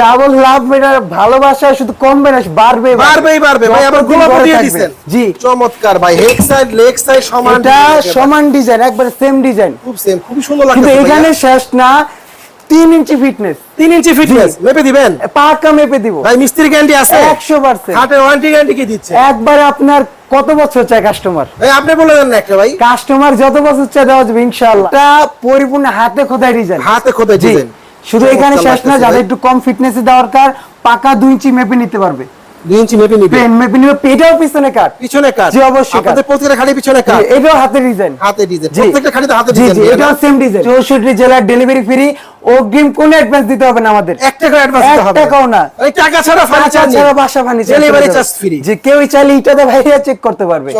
Double লাভ মেটার ভালোবাসা শুধু কমবে না বাড়বে বাড়বেই বাড়বে। ভাই আবার গোলাপ দিয়ে। দিচ্ছেন জি। চমৎকার ভাই হেড সাইড লেগ সাইড সমান এটা সমান ডিজাইন একবারে সেম ডিজাইন খুব সেম খুবই সুন্দর কিন্তু এখানে শেষ না তিন ইঞ্চি ফিটনেস তিন ইঞ্চি ফিটনেস মেপে দিবেন? পাকা মেপে দিব। ভাই মিস্ত্রি গ্যারান্টি আছে? একশো পার্সেন্ট হাটের ওয়ারেন্টি গ্যারান্টি কি দিচ্ছে? একবারে আপনার কত বছর চাই কাস্টমার ভাই আপনি বলে দেন একটা ভাই। কাস্টমার যত বছর চাই দেওয়া যাবে ইনশাআল্লাহ। এটা পরিপূর্ণ হাতে খোদাই ডিজাইন হাতে খোদাই ডিজাইন শুধু এখানে শেষ না যাদের একটু কম ফিটনেস দরকার পাকা দুই ইঞ্চি মেপে নিতে পারবে। দুই ইঞ্চি মেপে নিবে? পেন মেপে নিবে পেটাও পিছনে কাট পিছনে কাজ জি, অবশ্যই আপনাদের প্রত্যেকটা খালি পিছনে কাজ এটাও হাতে ডিজাইন হাতে ডিজাইন প্রত্যেকটা খালিতে হাতে ডিজাইন এটাও সেম ডিজাইন চৌষট্টি জেলার ডেলিভারি ফ্রি অগ্রিম কোনো অ্যাডভান্স দিতে হবে না আমাদের। এক টাকা অ্যাডভান্স দিতে এক হবে টাকাও না। এই টাকা ছাড়া ফার্নিচার ছাড়া বাসা ফার্নিচার ডেলিভারি চার্জ ফ্রি যে কেউ চাইলে ভাইয়া চেক করতে পারবে।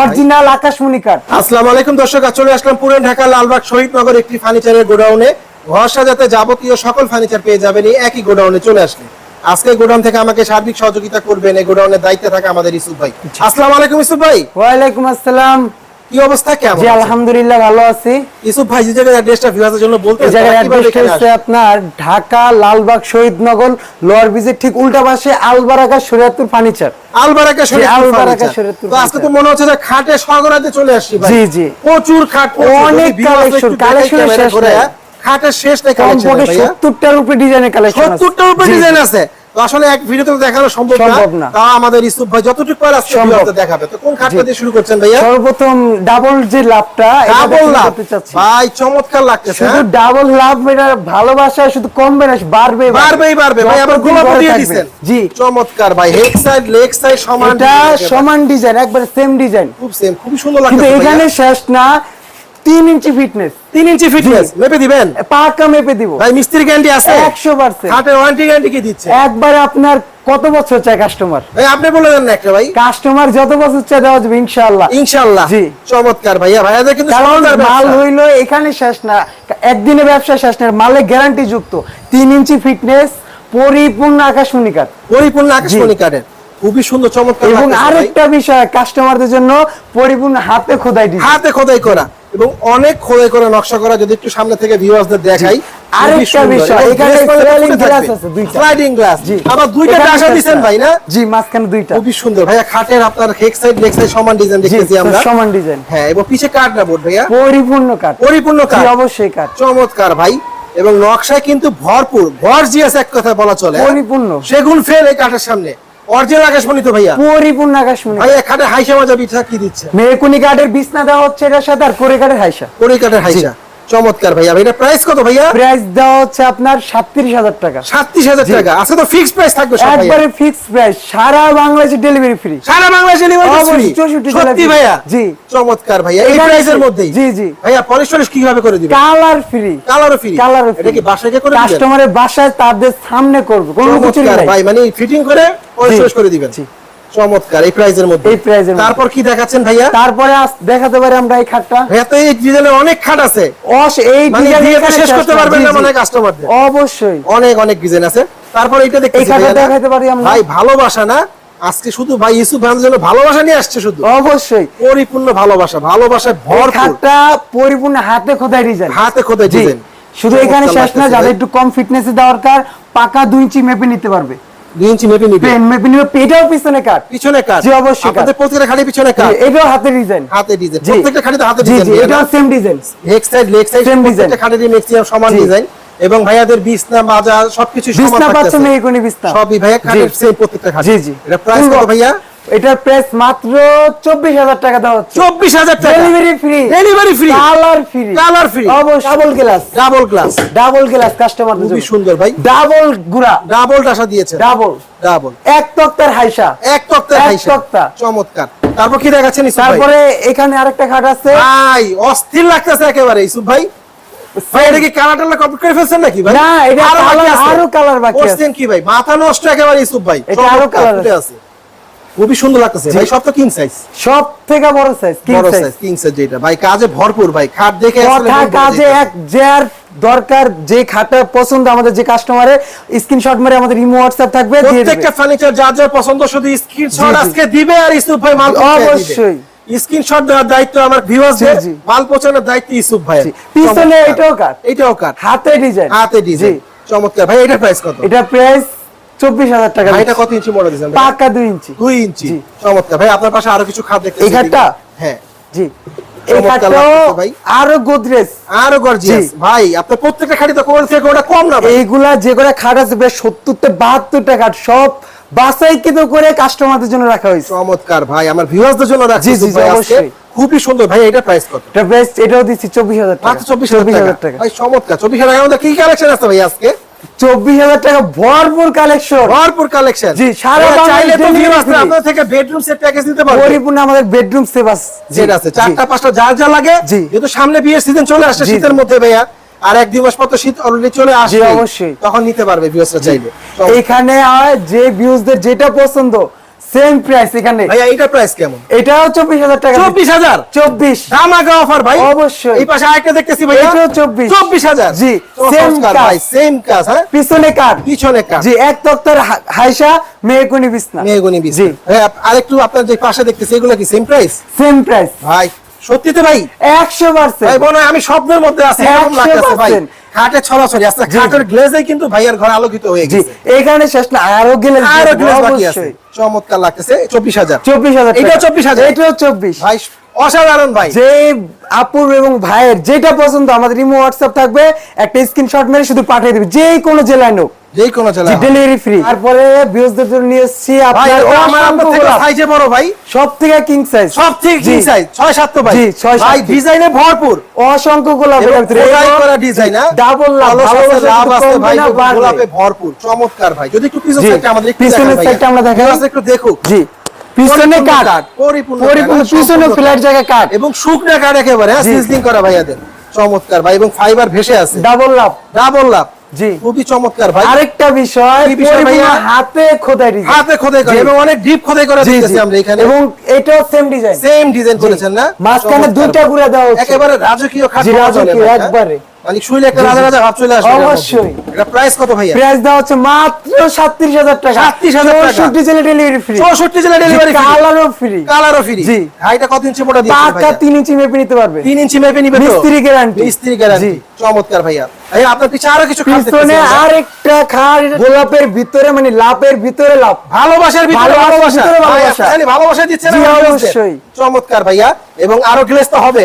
অরিজিনাল আকাশমণি কাঠ। আসসালামু আলাইকুম দর্শক চলে আসলাম পুরান ঢাকা লালবাগ শহীদনগর একটি ফার্নিচারের গোডাউনে ঘর সাজাতে যাবতীয় সকল ফার্নিচার পেয়ে যাবেন এই একই গোডাউনে চলে আসলে। আজকে গোডাউন থেকে আমাকে সার্বিক সহযোগিতা করবেন এই গোডাউনের দায়িত্বে থাকা আমাদের ইসুফ ভাই। আসসালামু আলাইকুম ইসুফ ভাই। ওয়ালাইকুম আসসালাম। কি অবস্থা কেমন জি আলহামদুলিল্লাহ ভালো আছি। ইসুফ ভাই যে অ্যাড্রেসটা ভিউয়ারদের জন্য বলতে এই জায়গার অ্যাড্রেসটা হচ্ছে আপনার ঢাকা লালবাগ শহীদনগর লোয়ার ব্রিজের ঠিক উল্টা পাশে আলবারাকা শরীয়তপুর ফার্নিচার আলবারাকা শরীয়তপুর তো আজকে তো মনে হচ্ছে যে খাটে স্বর্গরাজ্যে চলে আসছি ভাই। জি, জি। প্রচুর খাট অনেক এর ক্যামেরা শেষ। খাটের শেষ নেই কালেকশন কমপক্ষে সত্তরটার উপরে ডিজাইনের কালেকশন সত্তরটার উপরে ডিজাইন আছে। তো আসলে এক ভিডিওতে দেখানো সম্ভব না। তা আমাদের ইসুফ ভাই যতটুকু পারে আজকে ভিডিওতে দেখাবে। তো কোন খাটটা দিয়ে শুরু করছেন ভাইয়া? সর্বপ্রথম ডাবল যে লাভটা ডাবল লাভ। ভাই চমৎকার লাগতেছে শুধু হ্যাঁ? ডাবল লাভ মেটার ভালোবাসা শুধু কমবে না বাড়বে বাড়বেই বাড়বে। ভাই আবার গোলাপ দিয়ে। দিচ্ছেন জি। চমৎকার ভাই। হেড সাইড লেগ সাইড সমান এটা সমান ডিজাইন একবারে সেম ডিজাইন খুব সেম খুবই সুন্দর কিন্তু এখানে শেষ না। তিন ইঞ্চি ফিটনেস তিন ইঞ্চি ফিটনেস মেপে দিবেন? পাকা মেপে দিব। ভাই মিস্ত্রি গ্যারান্টি আছে। একশো পার্সেন্ট খাটের ওয়ারেন্টি গ্যারান্টি কি দিচ্ছে? একবারে আপনার কত বছর চাই কাস্টমার ভাই আপনি বলে দেন না একটা ভাই। কাস্টমার যত বছর চাই দেওয়া যাবে ইনশাআল্লাহ। ইনশাআল্লাহ। জি। চমৎকার ভাইয়া। ভাইয়াদের কিন্তু মাল হইল এখানে শেষ না একদিনে ব্যবসা শেষ না মালে গ্যারান্টি যুক্ত। তিন ইঞ্চি ফিটনেস পরিপূর্ণ আকাশমণি কাঠ। পরিপূর্ণ আকাশমণি কাঠের। খুবই সুন্দর চমৎকার এবং আরেকটা বিষয় কাস্টমারদের জন্য পরিপূর্ণ হাতে খোদাই হাতে খোদাই করা। এবং অনেক খোদাই করে নকশা করা যদি একটু সামনে থেকে ভিউয়ার্সদের দেখাই আরেকটা বিষয়, এখানে glass আছে দুইটা। স্লাইডিং গ্লাস জি। আবার দুইটা দিবেন ভাই না? জি মাঝখানে দুইটা। খুবই সুন্দর। ভাইয়া খাটের আপনার হেক সাইড লেগ সাইড সমান ডিজাইন দেখতেছি আমরা। সমান ডিজাইন হ্যাঁ এবং পিছে কাঠ না বোর্ড ভাইয়া? পরিপূর্ণ কাঠ। পরিপূর্ণ কাঠ। অবশ্যই কাঠ। চমৎকার ভাই। এবং নকশায় কিন্তু ভরপুর গর্জিয়াস এক কথা বলা চলে? পরিপূর্ণ। সেগুন ফেল এই কাঠের সামনে। অরিজিনাল আকাশমণি তো ভাইয়া। পরিপূর্ণ আকাশমণি। ভাইয়া এখানে হাইসা মাজা পিঠা কি দিচ্ছে? মেকুনি কাঠের বিছনা দেওয়া হচ্ছে এটার সাথে আর কোরে কাঠের হাইসা। কোরে কাঠের হাইসা। চমৎকার ভাইয়া। এটা প্রাইস কত ভাইয়া? প্রাইস হচ্ছে আপনার সাতত্রিশ হাজার টাকা। সাতত্রিশ হাজার টাকা। আচ্ছা তো ফিক্সড প্রাইস থাকবে সব একবারে ফিক্স প্রাইস সারা বাংলাদেশে ডেলিভারি ফ্রি সারা বাংলাদেশে ডেলিভারি 64 সত্যি ভাইয়া? জি। চমৎকার ভাইয়া। এই প্রাইসের মধ্যেই জি, জি। ভাইয়া পলিশ টলিশ কীভাবে করে দিবেন? কালার ফ্রি কালারও ফ্রি কালারও এটা কি বাসায় করে দিবেন? কাস্টমারের বাসায় তাদের সামনে করবে। কোনো কিছু নাই। ভাই মানে ফিটিং করে পলিশ করে দিবেন। জি। চমৎকার এই প্রাইসের মধ্যে। এই প্রাইজের তারপর কি দেখাচ্ছেন ভাইয়া? তারপরে দেখাতে পারি আমরা এই খাটটা? ভাইয়া তো এই ডিজাইনের অনেক খাট আছে। অস এই মানে শেষ করতে পারবেন না মানে কাস্টমারদের অবশ্যই। অনেক অনেক ডিজাইন আছে। তারপর দেখতে এই খাটটা দেখাতে পারি আমরা? ভাই ভালোবাসা না? আজকে শুধু ভাই ইউসুফ ভাইয়ের জন্য ভালোবাসা নিয়ে আসছে শুধু। অবশ্যই। পরিপূর্ণ ভালোবাসা ভালোবাসায় এই ভরপুর। খাটটা পরিপূর্ণ হাতে খোদাই ডিজাইন হাতে খোদাই ডিজাইন শুধু এখানে শেষ না যাদের একটু কম ফিটনেস দরকার পাকা দুই ইঞ্চি মেপে নিতে পারবে। দুই ইঞ্চি মেপে নিবে। মেপে নিবে। পেটাও পিছনে কাট। পিছনে কাজ জি, অবশ্যই আপনাদের প্রত্যেকটা খালি পিছনে কাজ এটাও হাতে ডিজাইন হাতে ডিজাইন। প্রত্যেকটা খালিতে হাতে ডিজাইন জি এটাও same design head side leg side Same design। প্রত্যেকটা খালিতে ম্যাক্সিমাম সমান ডিজাইন এবং ভাইয়াদের বিছনা মাজা সবকিছু সমান বিছনা থাকতেছে। বিছনা। সবই ভাইয়া সেম প্রত্যেকটা খাট জি, জি। এটা প্রাইস কত ভাইয়া? এটার প্রাইস মাত্র চব্বিশ হাজার টাকা দেওয়া হচ্ছে। চব্বিশ হাজার টাকা। Delivery free delivery free colour free colour free double glass double glass double glass customer খুবই সুন্দর ভাই। ডাবল গুড়া। ডাবল টাসা দিয়েছে। ডাবল ডাবল এক তক্তার হাইসা। এক তক্তা এক তক্তা। চমৎকার। তারপর কি দেখাচ্ছেন তারপরে এখানে আরেকটা খাট আছে। ভাই অস্থির লাগতেছে একেবারে ইসুফ ভাই। এটা কি কালার কমপ্লিট করে ফেলছেন নাকি ভাই? না, এটা আরও colour বাকি আছে। কি ভাই? মাথা নষ্ট একেবারে ইসুফ ভাই। এটা আরও কালার আছে। খুবই সুন্দর লাগতেছে। ভাই সব তো কিং সাইজ সব থেকে বড় সাইজ বড় সাইজ কিং সাইজ যেটা ভাই কাজে ভরপুর ভাই। খাট দেখে কথা কাজে এক যার দরকার যে খাটটা পছন্দ আমাদের যে কাস্টমারের স্ক্রিনশট মেরে আমাদের ইমো হোয়াটসঅ্যাপ থাকবে প্রত্যেকটা ফার্নিচার যার যার পছন্দ শুধু স্ক্রিনশট। আজকে দিবে আর ইসুফ ভাই মাল অবশ্যই। স্ক্রিনশট দেওয়ার দায়িত্ব আমার ভিউয়ার্সদের। মাল পৌঁছানোর দায়িত্ব ইসুফ ভাই পিছনে এটাও কাট। এটাও কাট। হাতে ডিজাইন হাতে ডিজাইন চমৎকার। ভাই এটার প্রাইস কত? এটা প্রাইস চব্বিশ হাজার টাকা এটা কত ইঞ্চি মডেল দিয়েছেন পাকা দুই ইঞ্চি। দুই ইঞ্চি। চমৎকার। ভাই আপনার পাশে আরও কিছু খাট দেখতে এই খাটটা? হ্যাঁ। জি। এই চমৎকার খাটটাও লাগতেছে ভাই। আরও গোদরেজ। আরও গর্জিয়াস ভাই আপনার প্রত্যেকটা খাটি তো কোন থেকে ওটা কম না এইগুলা যে করে খাট আছে সব কাস্টমারদের জন্য রাখা হয়েছে। চমৎকার ভাই আমার ভিউয়ারদের জন্য রাখছি জি, জি, অবশ্যই। খুবই সুন্দর। ভাই এটা প্রাইস কত? এটা বেস্ট এটাও দিচ্ছি চব্বিশ হাজার টাকা। চব্বিশ হাজার টাকা। ভাই চমৎকার। চব্বিশ হাজার টাকা কি কালেকশন আছে ভাই আজকে? চব্বিশ হাজার টাকা ভরপুর কালেকশন ভরপুর কালেকশন জি, সারা চাইলে তো বাংলাদেশ viewers delivery free। আপনার থেকে বেডরুম সেট প্যাকেজ নিতে পারবে। পরিপূর্ণ আমাদের বেডরুম সেবাস যেটা আছে। চারটা পাঁচটা যার যা লাগে জি। যেহেতু সামনে বিয়ের সিজন চলে আসছে শীতের মধ্যে ভাইয়া আর এক দুই মাস পর তো শীত অলরেডি চলে আসে অবশ্যই। তখন নিতে পারবে চাইলে। এখানে আর যে যেটা পছন্দ সেম প্রাইস এখানে। ভাইয়া এইটার প্রাইস কেমন? এটাও চব্বিশ হাজার টাকা। চব্বিশ হাজার? চব্বিশ। ধামাকা অফার ভাই। অবশ্যই। এই পাশে আরেকটা দেখতেছি ভাইয়া। এটাও 24 চব্বিশ হাজার। জি, same কাজ। ভাই সেম কাজ হ্যাঁ? পিছনে কাট পিছনে কাজ জি এক তক্তার হাইসা বিছনা। মেহগনি বিস জি। আরেকটু আপনার যে পাশে দেখতেছি এগুলো কি সেম প্রাইস সেম প্রাইস ভাই সত্যিতে ভাই? একশো ভাই পার্সেন্ট মনে আমি স্বপ্নের মধ্যে আছি এরকম 100% লাগতেছে ভাই। খাটে ছড়াছড়ি আচ্ছা জি, খাটের গ্লেজে কিন্তু ভাইয়ের ঘর আলোকিত হয়ে গেছে। এখানে শেষ না আরও গেলে আরও গ্লেজ বাকি আছে। চমৎকার লাগতেছে। চব্বিশ হাজার। চব্বিশ হাজার এটা চব্বিশ হাজার। এটাও চব্বিশ। ভাই অসাধারণ ভাই। যে আপুর এবং ভাইয়ের যেটা পছন্দ আমাদের ইমো হোয়াটসঅ্যাপ থাকবে। একটা স্ক্রিনশট মেরে শুধু পাঠিয়ে দেবে যে কোনো জেলায় নোক যে কোনো চলে ডেলিভারি ফ্রি তারপরে নিয়ে এসেছি আপনার আমার আপনার থেকে সাইজে বড় ভাই। সব থেকে কিং সাইজ সব ঠিক জি। সাইজ ছয় সাত তো ভাই। জি, ভাই ডিজাইনে ভরপুর। অসংখ্য গোলাপ খোদাই করা ডিজাইন ডাবল লাভ। ভালোবাসা লাভ আছে ভাই গোলাপে ভরপুর। চমৎকার ভাই। যদি একটু পিছন সাইডটা আমাদের পিছনের সাইডটা আমরা দেখাই। একটু দেখুক। জি। পিছনে কাট পরিপূর্ণ পরিপূর্ণ পিছনে ফ্ল্যাট। জায়গা কাট এবং শুকনা কাঠ একেবারে হ্যাঁ। সিজলিং করা ভাইয়াদের। চমৎকার ভাই। এবং ফাইবার ভেসে আছে ডাবল লাভ ডাবল লাভ জি। খুবই চমৎকার ভাই। আরেকটা বিষয় কি বিষয় পরিপূর্ণ ভাইয়া? হাতে খোদাই ডিজাইন হাতে খোদাই করে। এবং অনেক ডিপ খোদাই করে জি, আমরা এখানে। এবং এটাও সেম ডিজাইন সেম ডিজাইন করেছেন না? মাঝখানে দুইটা ভাই। দেওয়া হচ্ছে। একেবারে রাজকীয় খাট জি, বলা চলে রাজকীয়? একবারে। মানে শুইলে একটা রাজা রাজা ভাব চলে আসবে। অবশ্যই। এটা প্রাইস কত ভাইয়া? প্রাইস দেওয়া হচ্ছে মাত্র টাকা। 37,000 টাকা। চৌষট্টি জেলে ডেলিভারি ফ্রি চৌষট্টি জেলা ডেলিভারি কালারও ফ্রি কালারও ফ্রি জি। হাইটা কত ইঞ্চি মোটা পাকা ইঞ্চি মেপে নিতে পারবে। তিন ইঞ্চি মেপে নিবে তো? মিস্ত্রি গ্যারান্টি মিস্ত্রি গ্যারান্টি চমৎকার ভাইয়া। আপনার আরও কিছু পিছনে আরেকটা খাট গোলাপের ভিতরে মানে লাভের ভিতরে লাভ। ভালোবাসার ভিতরে ভালোবাসা। খালি দিচ্ছেন। অবশ্যই। চমৎকার ভাইয়া এবং আরও গ্লেস তো হবে।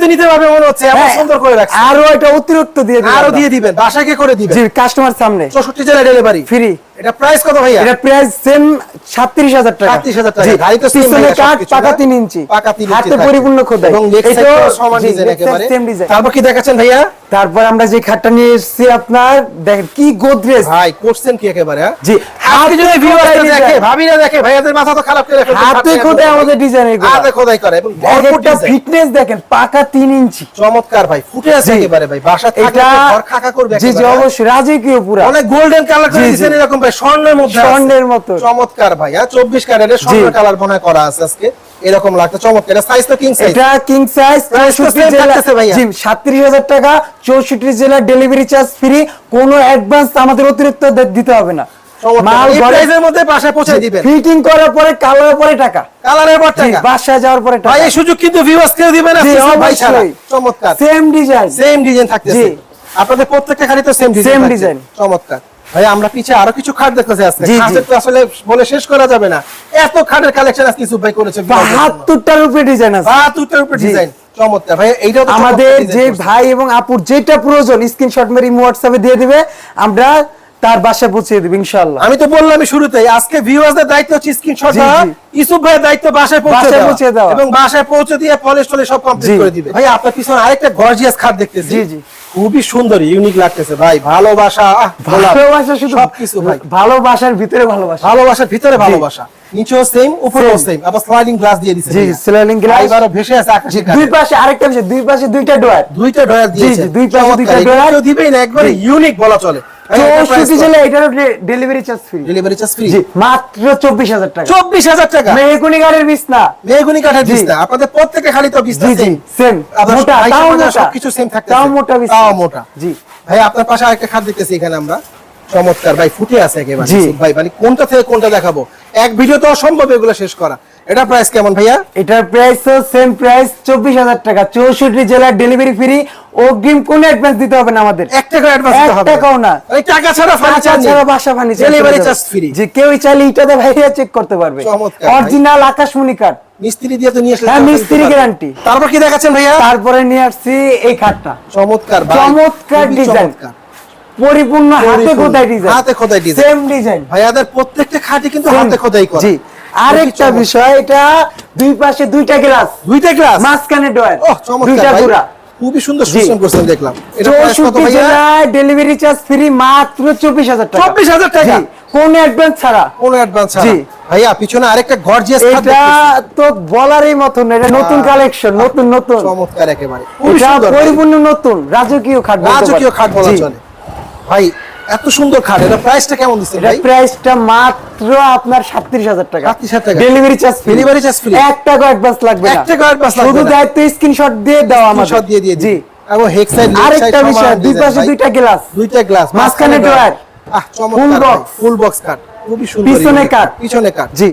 তো নিতে পারবে মনে হচ্ছে হ্যাঁ, সুন্দর করে রাখছে। আরও এটা অতিরিক্ত দিয়ে দিবেন আরও। দিয়ে দিবেন বাসাকে করে দিবেন। জি কাস্টমার সামনে। চৌষট্টি জেলা ডেলিভারি ফ্রি এটা প্রাইস কত ভাইয়া? এটা প্রাইস সেম সাতত্রিশ হাজার টাকা। 37,000 টাকা। গাড়ি তো পিছনে সবকিছু, পাকা না? তিন ইঞ্চি। পাকা তিন ইঞ্চি হাতে পরিপূর্ণ খোদাই। এবং লেগ এটাও- সমান ডিজাইন একেবারে। তারপর কি দেখাচ্ছেন ভাইয়া? তারপর আমরা যে খাটটা নিয়ে এসেছি আপনার দেখেন কি গোদরেজ। ভাই করছেন কি একেবারে হ্যাঁ? জি আজকে যদি হাতে দেখে। ভাবিরা দেখে ভাইয়াদের মাথা তো খারাপ করে ফেলবে। হাতে খোদাই আমাদের ডিজাইন হাতে খোদাই করে এবং এক ভরপুর একটা design। ফিটনেস দেখেন পাকা তিন ইঞ্চি। চমৎকার ভাই ফুটে আছে একেবারে ভাই। বাসা থাকলে ঘর খাকা করবে জি জি হ্যাঁ? অবশ্যই রাজকীয় পুরা। অনেক গোল্ডেন কালার করে। দিয়েছেন এরকম ভাই। স্বর্ণের মধ্যে স্বর্ণের মতো। চমৎকার ভাই হ্যাঁ ক্যারেটের স্বর্ণ কালার হয় করা আছে আজকে। এরকম লাগতো চমৎকার। সাইজ তো কিং সাইজ এটা কিং সাইজ Price তো চৌষট্টি same জেলা। জি টাকা চৌষট্টি জেলা ডেলিভারি চার্জ ফ্রি কোনো অ্যাডভান্স আমাদের অতিরিক্ত দিতে হবে না। মাল এই মধ্যে বাসায় পৌঁছে দিবেন। ফিটিং করার পরে কালার পরে টাকা। কালারের পর টাকা। বাসায় যাওয়ার পরে ভাই এই সুযোগ কিন্তু ভিউয়ার্স কেউ দিবেন না ভাই ছাড়া। চমৎকার। সেম ডিজাইন সেম ডিজাইন থাকতেছে। আপনাদের প্রত্যেকটা খালি তো সেম ডিজাইন Same design। চমৎকার। ভাই আমরা পিছে আরও কিছু খাট দেখতেছি আজকে। জি, জি। খাটের তো আসলে বলে শেষ করা যাবে না। এত খাটের কালেকশন আজকে ইসুফ ভাই করেছে বাহাত্তরটার উপরে ডিজাইন আছে। বাহাত্তরটার উপর ডিজাইন চমৎকার। ভাই আমাদের যে ভাই এবং আপুর যেটা প্রয়োজন স্ক্রিনশট মেরে হোয়াটসঅ্যাপে দিয়ে দিবে। আমরা তার বাসায় পৌঁছে দেব ইনশাআল্লাহ। আমি তো বললামই শুরুতেই আজকে ভিউয়ারদের দায়িত্ব হচ্ছে স্ক্রিনশট দেওয়া ইসুফ ভাইয়ের দায়িত্ব বাসায় পৌঁছে পৌঁছে দেওয়া। এবং বাসায় পৌঁছে দিয়ে পলিশ টলিশ সব কমপ্লিট করে দিবে। ভাই আপনার পিছনে আরেকটা গর্জিয়াস খাট দেখতেছি। জি, জি। খুবই সুন্দর ইউনিক লাগতেছে। ভাই ভালোবাসা ভালোবাসা শুধু সবকিছু ভাই। ভালোবাসার ভিতরে ভালোবাসা। ভালোবাসার ভিতরে ভালোবাসা। নিচেও সেম উপরেও। সেম আবার স্লাইডিং গ্লাস দিয়ে দিছে। জি স্লাইডিং গ্লাস এবারও ভেসে আছে আকাশে দুই পাশে আরেকটা বিষয় দুই পাশে দুইটা ডোয়ার দুইটা ডয়ার দিয়েছে জি, দুই পাশে দুইটা ডয়ার। কেউ দিবেই না একবারে ইউনিক বলা চলে। চৌষট্টি জেলা এটারও delivery charge free delivery charge free মাত্র চব্বিশ হাজার টাকা। চব্বিশ হাজার টাকা? মেহগুনি মেহগুনি কাঠের আপনাদের খালি তো বিছনা জি জি সেম আবার মোটা ভাই তাও মোটা। সবকিছু সেম থাকে তাও মোটা তাও মোটা। জি। ভাই আপনার পাশে আরেকটা খাট দেখতেছি এখানে আমরা। চমৎকার। ভাই ফুটে আছে একেবারে। ভাই মানে কোনটা থেকে কোনটা দেখাবো? এক ভিডিও তো অসম্ভব এগুলো শেষ করা। এটা প্রাইস কেমন ভাইয়া? এটার প্রাইস তো সেম প্রাইস চব্বিশ হাজার টাকা। চৌষট্টি জেলার ডেলিভারি ফ্রি অগ্রিম কোনো অ্যাডভান্স দিতে হবে না আমাদের। এক টাকা অ্যাডভান্স দিতে হবে। টাকাও না। টাকা ছাড়া ফার্নিচার ছাড়া বাসা ফার্নিচার ডেলিভারি চার্জ ফ্রি যে কেউ চাইলে ভাইয়া চেক করতে পারবে। চমৎকার ভাই। অরিজিনাল আকাশমণি কাঠ মিস্ত্রি দিয়ে তো নিয়ে আসলে হ্যাঁ, মিস্ত্রি guarantee। তারপর কি দেখাচ্ছেন ভাইয়া? তারপরে নিয়ে আসছি এই খাটটা চমৎকার চমৎকার ডিজাইন চমৎকার। পরিপূর্ণ হাতে খোদাই ডিজাইন হাতে খোদাই ডিজাইন। সেম ডিজাইন ভাইয়াদের প্রত্যেকটা খাটই কিন্তু হাতে খোদাই করা। জি। আরেকটা বিষয় এটা দুই পাশে দুইটা গ্লাস দুইটা গ্লাস মাঝখানে ডয়ার ওহ চমৎকার দুইটা ভাই। গুড়া খুবই সুন্দর সিস্টেম করছেন দেখলাম। এটা কত ভাইয়া? ডেলিভারি চার্জ ফ্রি মাত্র চব্বিশ হাজার টাকা। 24,000 টাকা? জি, অ্যাডভান্স ছাড়া। কোনো অ্যাডভান্স। ভাইয়া পিছনে আরেকটা গর্জিয়াস খাট এটা দেখতেছি। তো বলারই মতন এটা নতুন কালেকশন নতুন নতুন। চমৎকার একেবারে। এটা পরিপূর্ণ নতুন রাজকীয় খাট রাজকীয় খাট বলা চলে। ভাই এত সুন্দর খাট এটা প্রাইসটা কেমন দিচ্ছেন এটা ভাই? প্রাইসটা মাত্র আপনার সাতত্রিশ হাজার টাকা। 37,000 টাকা। Delivery charge Delivery charge free? এক টাকা অ্যাডভান্স লাগবে না। টাকা advance লাগবে শুধু দায়িত্ব স্ক্রিনশট দিয়ে দাও আমাদের। শট দিয়ে দিয়ে। জি এবং হেক সাইড আরেকটা বিষয় দুই পাশে দুইটা গ্লাস দুইটা গ্লাস মাঝখানে ড্রয়ার আহ চমৎকার box। ফুল বক্স কাট খুবই সুন্দর পিছনে। কাট। পিছনে কাট জি।